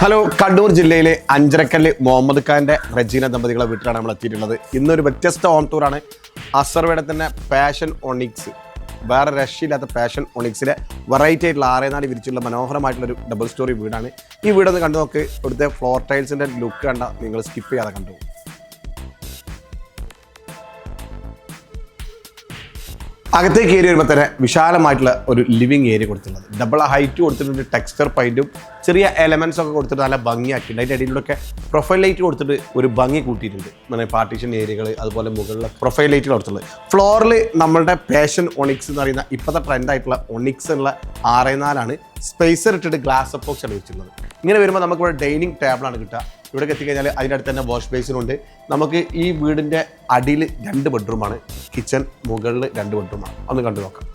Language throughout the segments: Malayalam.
ഹലോ കണ്ണൂർ ജില്ലയിലെ അഞ്ചരക്കല്ല് മുഹമ്മദ് ഖാന്റെ റജീന ദമ്പതികളെ വീട്ടിലാണ് നമ്മൾ എത്തിയിട്ടുള്ളത്. ഇന്നൊരു വ്യത്യസ്ത ഹോം ടൂറാണ് അസർവയുടെ തന്നെ പാഷൻ ഒണിക്സ് വേറെ രക്ഷയില്ലാത്ത പാഷൻ ഒണിക്സിലെ വെറൈറ്റി ആയിട്ടുള്ള ആറേനാല് വിരിച്ചുള്ള മനോഹരമായിട്ടുള്ള ഒരു ഡബിൾ സ്റ്റോറി വീടാണ്. ഈ വീടൊന്ന് കണ്ടു നോക്ക്. ഇവിടുത്തെ ഫ്ലോർ ടൈൽസിന്റെ ലുക്ക് കണ്ട നിങ്ങൾ സ്കിപ്പ് ചെയ്യാതെ കണ്ടു അകത്തേക്ക് ഏരിയ വരുമ്പോൾ തന്നെ വിശാലമായിട്ടുള്ള ഒരു ലിവിങ് ഏരിയ കൊടുത്തിട്ടുള്ളത്. ഡബിൾ ഹൈറ്റ് കൊടുത്തിട്ടുണ്ട് ടെക്സ്ചർ പൈന്റും ചെറിയ എലമെൻസ് ഒക്കെ കൊടുത്തിട്ട് നല്ല ഭംഗിയാക്കിയിട്ടുണ്ട്. അതിന്റെ അടിയിലൂടെ പ്രൊഫൈൽ ലൈറ്റ് കൊടുത്തിട്ട് ഒരു ഭംഗി കൂട്ടിയിട്ടുണ്ട്. നമ്മുടെ പാർട്ടീഷൻ ഏരിയകൾ അതുപോലെ മുകളിലെ പ്രൊഫൈൽ ലൈറ്റ് കൊടുത്തിട്ടുള്ളത്. ഫ്ലോറിൽ നമ്മളുടെ പാഷൻ ഒണിക്സ് എന്ന് പറയുന്ന ഇപ്പോഴത്തെ ട്രെൻഡ് ആയിട്ടുള്ള ഒണിക്സ് ഉള്ള ആറേ നാലാണ് സ്പേസർ ഇട്ടിട്ട് ഗ്ലാസ് അപ്പോക്സ് ആണ് ഇങ്ങനെ വരുമ്പോൾ നമുക്കിവിടെ ഡൈനിങ് ടേബിളാണ് കിട്ടുക. ഇവിടേക്ക് എത്തിക്കഴിഞ്ഞാൽ അതിന്റെ അടുത്ത് തന്നെ വാഷ് ബേസിനുണ്ട് നമുക്ക് ഈ വീടിന്റെ അടിയിൽ രണ്ട് ബെഡ്റൂമാണ് കിച്ചൺ മുകളിൽ രണ്ട് ബെഡ്റൂമാണ് ഒന്ന് കണ്ടു നോക്കാം.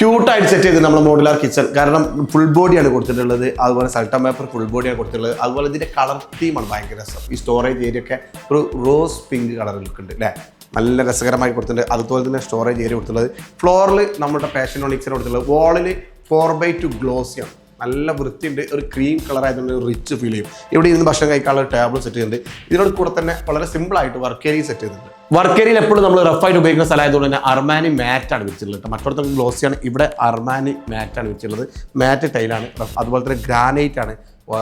ക്യൂട്ടായിട്ട് സെറ്റ് ചെയ്ത് നമ്മൾ മോഡുലാർ കിച്ചൺ കാരണം ഫുൾ ബോഡിയാണ് കൊടുത്തിട്ടുള്ളത്. അതുപോലെ സൾട്ടൻ പേപ്പർ ഫുൾ ബോഡിയാണ് കൊടുത്തിട്ടുള്ളത്. അതുപോലെ ഇതിന്റെ കളർ തീമാണ് ഭയങ്കര രസം. ഈ സ്റ്റോറേജ് ഏരിയ ഒക്കെ ഒരു റോസ് പിങ്ക് കളർ ലുക്ക് ഉണ്ട് അല്ലേ നല്ല രസകരമായി കൊടുത്തിട്ടുണ്ട്. അതുപോലെ തന്നെ സ്റ്റോറേജ് ഏരിയ കൊടുത്തിട്ടുള്ളത്. ഫ്ലോറിൽ നമ്മുടെ പാഷൻ ഒണിക്സിന് കൊടുത്തിട്ടുള്ളത്. വാളിൽ ഫോർ ബൈ ടു ഗ്ലോസിയാണ് നല്ല വൃത്തിയുണ്ട് ഒരു ക്രീം കളർ ആയതുകൊണ്ട് റിച്ച് ഫീൽ ചെയ്യും. ഇവിടെ ഇരുന്ന് ഭക്ഷണം കഴിക്കാനുള്ള ടേബിൾ സെറ്റ് ചെയ്യുന്നുണ്ട്. ഇതിനോട് കൂടെ തന്നെ വളരെ സിമ്പിൾ ആയിട്ട് വർക്ക് ഏരിയ സെറ്റ് ചെയ്തിട്ടുണ്ട് വർക്ക് ഏരിയയിൽ എപ്പോഴും നമ്മൾ റഫായിട്ട് ഉപയോഗിക്കുന്ന സ്ഥലമായതുകൊണ്ട് തന്നെ അർമാനി മാറ്റാണ് വെച്ചിട്ടുള്ളത് മറ്റൊരു ഗ്ലോസിയാണ് ഇവിടെ അർമാനി മാറ്റാണ് വെച്ചിട്ടുള്ളത്. മാറ്റ് ടൈലാണ് അതുപോലെ തന്നെ ഗ്രാനൈറ്റ് ആണ്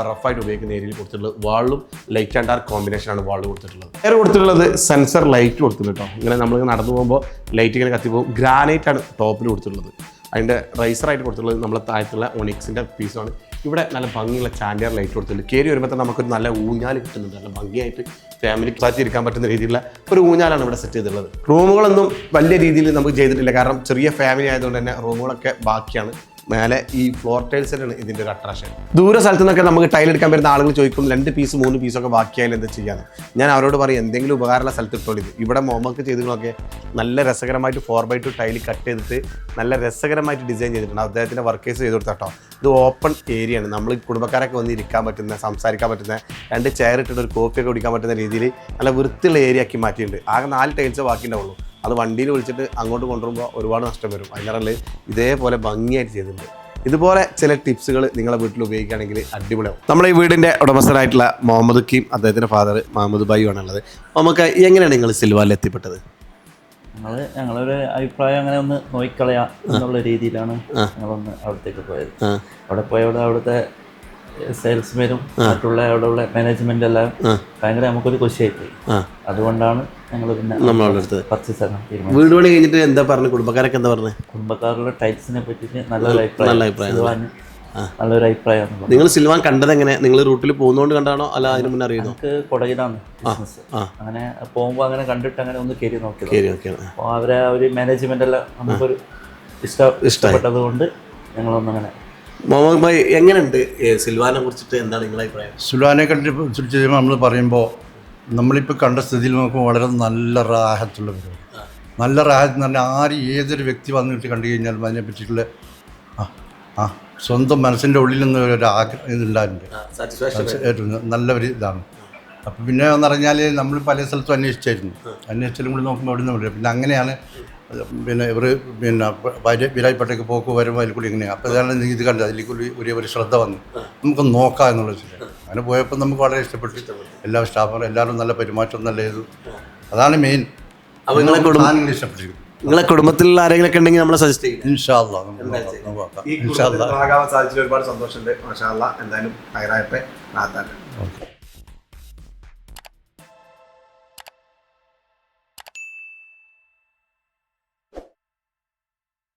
റഫായിട്ട് ഉപയോഗിക്കുന്ന ഏരിയയിൽ കൊടുത്തിട്ടുള്ളത്. വാളും ലൈറ്റ് ആൻഡ് ഡാർക്ക് കോമ്പിനേഷനാണ് വാൾ കൊടുത്തിട്ടുള്ളത്. വേറെ കൊടുത്തിട്ടുള്ളത് സെൻസർ ലൈറ്റ് കൊടുത്തിട്ടുണ്ട് കേട്ടോ. ഇങ്ങനെ നമ്മൾ നടന്നു പോകുമ്പോൾ ലൈറ്റ് ഇങ്ങനെ കത്തിപ്പോകും ഗ്രാനൈറ്റ് ആണ് ടോപ്പിൽ കൊടുത്തിട്ടുള്ളത്. അതിന്റെ റൈസറായിട്ട് കൊടുത്തിട്ടുള്ളത് നമ്മളെ താഴത്തുള്ള ഒണിക്സിന്റെ പീസാണ് ഇവിടെ നല്ല ഭംഗിയുള്ള ചാൻഡിയർ ലൈറ്റ് കൊടുത്തിട്ടുണ്ട്. കയറി വരുമ്പോൾ തന്നെ നമുക്കൊരു നല്ല ഊഞ്ഞാൽ കിട്ടുന്നുണ്ട്. നല്ല ഭംഗിയായിട്ട് ഫാമിലി സാറ്റി ഇരിക്കാൻ പറ്റുന്ന രീതിയിലുള്ള ഒരു ഊഞ്ഞാലാണ് ഇവിടെ സെറ്റ് ചെയ്തിട്ടുള്ളത്. റൂമുകളൊന്നും വലിയ രീതിയിൽ നമുക്ക് ചെയ്തിട്ടില്ല. കാരണം ചെറിയ ഫാമിലി ആയതുകൊണ്ട് തന്നെ റൂമുകളൊക്കെ ബാക്കിയാണ്. മേലെ ഈ ഫ്ലോർ ടൈൽസിലാണ് ഇതിന്റെ ഒരു അട്രാക്ഷൻ ദൂര സ്ഥലത്തു നിന്നൊക്കെ നമുക്ക് ടൈൽ എടുക്കാൻ വരുന്ന ആളുകൾ ചോദിക്കും രണ്ട് പീസ് മൂന്ന് പീസൊക്കെ ബാക്കിയായാലും എന്താ ചെയ്യാന്ന്. ഞാൻ അവരോട് പറയും എന്തെങ്കിലും ഉപകാരമുള്ള സ്ഥലത്ത് ഇട്ടോളി. ഇവിടെ മോമൊക്കെ ചെയ്തതൊക്കെ നല്ല രസകരമായിട്ട് four by two tile cut ചെയ്തിട്ട് നല്ല രസകരമായിട്ട് ഡിസൈൻ ചെയ്തിട്ടുണ്ട്. അദ്ദേഹത്തിന്റെ വർക്കേഴ്സ് ചെയ്ത് കൊടുത്തോ ഇത് ഓപ്പൺ ഏരിയ ആണ്. നമ്മൾ കുടുംബക്കാരൊക്കെ വന്ന് ഇരിക്കാൻ പറ്റുന്ന സംസാരിക്കാൻ പറ്റുന്ന രണ്ട് ചെയർ ഇട്ടിട്ട് ഒരു കോഫിയൊക്കെ കുടിക്കാൻ പറ്റുന്ന രീതിയിൽ നല്ല വൃത്തിയുള്ള ഏരിയ ആക്കി മാറ്റിയിട്ടുണ്ട്. ആകെ നാല് ടൈൽസ് ബാക്കി ഉണ്ടാവുള്ളൂ. അത് വണ്ടിയിൽ വിളിച്ചിട്ട് അങ്ങോട്ട് കൊണ്ടുവരുമ്പോൾ ഒരുപാട് നഷ്ടം വരും. അതിനാറൽ ഇതേപോലെ ഭംഗിയായിട്ട് ചെയ്തിട്ടുണ്ട്. ഇതുപോലെ ചില ടിപ്സുകൾ നിങ്ങളെ വീട്ടിൽ ഉപയോഗിക്കുകയാണെങ്കിൽ അടിപൊളിയാവും. നമ്മുടെ ഈ വീടിന്റെ ഉടമസ്ഥനായിട്ടുള്ള മുഹമ്മദ് കീം അദ്ദേഹത്തിന്റെ ഫാദർ മുഹമ്മദ് ബായിയുമാണ് ആണുള്ളത് നമുക്ക് എങ്ങനെയാണ് നിങ്ങൾ സിൽവാലിൽ എത്തിപ്പെട്ടത്? ഞങ്ങൾ ഞങ്ങളൊരു അഭിപ്രായം അങ്ങനെ ഒന്ന് നോക്കിക്കളയാം എന്നുള്ള രീതിയിലാണ് ഞങ്ങളൊന്ന് അവിടത്തേക്ക് പോയത്. അവിടെ പോയവിടെ അവിടുത്തെ സെയിൽസ്മാനും മറ്റുള്ള അവിടെയുള്ള മാനേജ്മെന്റ് എല്ലാം ഭയങ്കര നമുക്കൊരു കൊശിയായിപ്പോയി. അതുകൊണ്ടാണ് ഞങ്ങൾ പിന്നെ നമ്മളുടെ അടുത്ത് പർച്ചേസ് ആക്കാൻ തീരുമാനിച്ചത്. വീട് പണി കഴിഞ്ഞിട്ട് എന്താ പറഞ്ഞു? കുടുംബക്കാരൊക്കെ എന്താ പറഞ്ഞത് കുടുംബക്കാരുടെ ടൈൽസിനെ പറ്റിയിട്ട് നല്ലൊരു അഭിപ്രായം. നല്ല അഭിപ്രായം നല്ലൊരു അഭിപ്രായമാണ്. നിങ്ങൾ സിൽവാൻ കണ്ടത് എങ്ങനെ? നിങ്ങൾ റൂട്ടിൽ പോകുന്നോണ്ട് കണ്ടാണോ? അല്ല അതിന് മുന്നേ അറിയുന്നു? നമുക്ക് കൊടകിലാണ് ബിസിനസ് അങ്ങനെ പോകുമ്പോൾ അങ്ങനെ കണ്ടിട്ട് അങ്ങനെ ഒന്ന് കയറി നോക്കി അപ്പോൾ അവരെ ഒരു മാനേജ്മെന്റ് എല്ലാം നമുക്കൊരു ഇഷ്ടം ഇഷ്ടപ്പെട്ടത് കൊണ്ട് ഞങ്ങളൊന്നങ്ങനെ മുഹമ്മദ് ഭായി എങ്ങനെയുണ്ട്? സിൽവാനെ കുറിച്ചിട്ട് എന്താണ് നിങ്ങളുടെ അഭിപ്രായം? കണ്ടി കണ്ടിട്ട് നമ്മൾ പറയുമ്പോൾ നമ്മളിപ്പോൾ കണ്ട സ്ഥിതിയിൽ നോക്കുമ്പോൾ വളരെ നല്ല റാഹത്തുള്ള പരിപാടി നല്ല റാഹത്ത് എന്ന് പറഞ്ഞാൽ ആര് ഏതൊരു വ്യക്തി വന്നിട്ട് കണ്ടു കഴിഞ്ഞാലും അതിനെ പറ്റിയിട്ടുള്ള ആ ആ സ്വന്തം മനസ്സിന്റെ ഉള്ളിൽ നിന്ന് ഒരു ആഗ്രഹം ഏറ്റവും നല്ല ഒരു ഇതാണ്. അപ്പം പിന്നെ എന്ന് പറഞ്ഞാൽ നമ്മൾ പല സ്ഥലത്തും അന്വേഷിച്ചായിരുന്നു. അന്വേഷിച്ചാലും കൂടി നോക്കുമ്പോൾ അവിടെ നിന്ന് പിന്നെ അങ്ങനെയാണ് പിന്നെ ഇവർ പിന്നെ ഭാര്യ വിരായ്പേട്ടയ്ക്ക് പോക്ക് വരുമ്പോൾ അതിൽ കൂടി ഇങ്ങനെയാണ് അപ്പോൾ ഇതാണ് ഇത് കണ്ടത്. അതിൽ കൂടി ഒരു ഒരു ശ്രദ്ധ വന്നു. നമുക്ക് നോക്കാം എന്നുള്ള വെച്ചിട്ട് അങ്ങനെ പോയപ്പോൾ നമുക്ക് വളരെ ഇഷ്ടപ്പെട്ടു. എല്ലാ സ്റ്റാഫുകളും എല്ലാവരും നല്ല പെരുമാറ്റം നല്ല ഇത്. അതാണ് മെയിൻ. അപ്പോൾ നിങ്ങളെ കുടുംബം ഇഷ്ടപ്പെട്ടിരിക്കും നിങ്ങളെ കുടുംബത്തിൽ ആരെങ്കിലും ഒക്കെ ഉണ്ടെങ്കിൽ നമ്മളെ സജസ്റ്റ് ചെയ്യും ഇൻഷാല്ലാ നമുക്ക് ഒരുപാട് സന്തോഷമുണ്ട്. മാഷാ അല്ലാ എന്തായാലും ഹൈറായട്ടെ ഓക്കെ.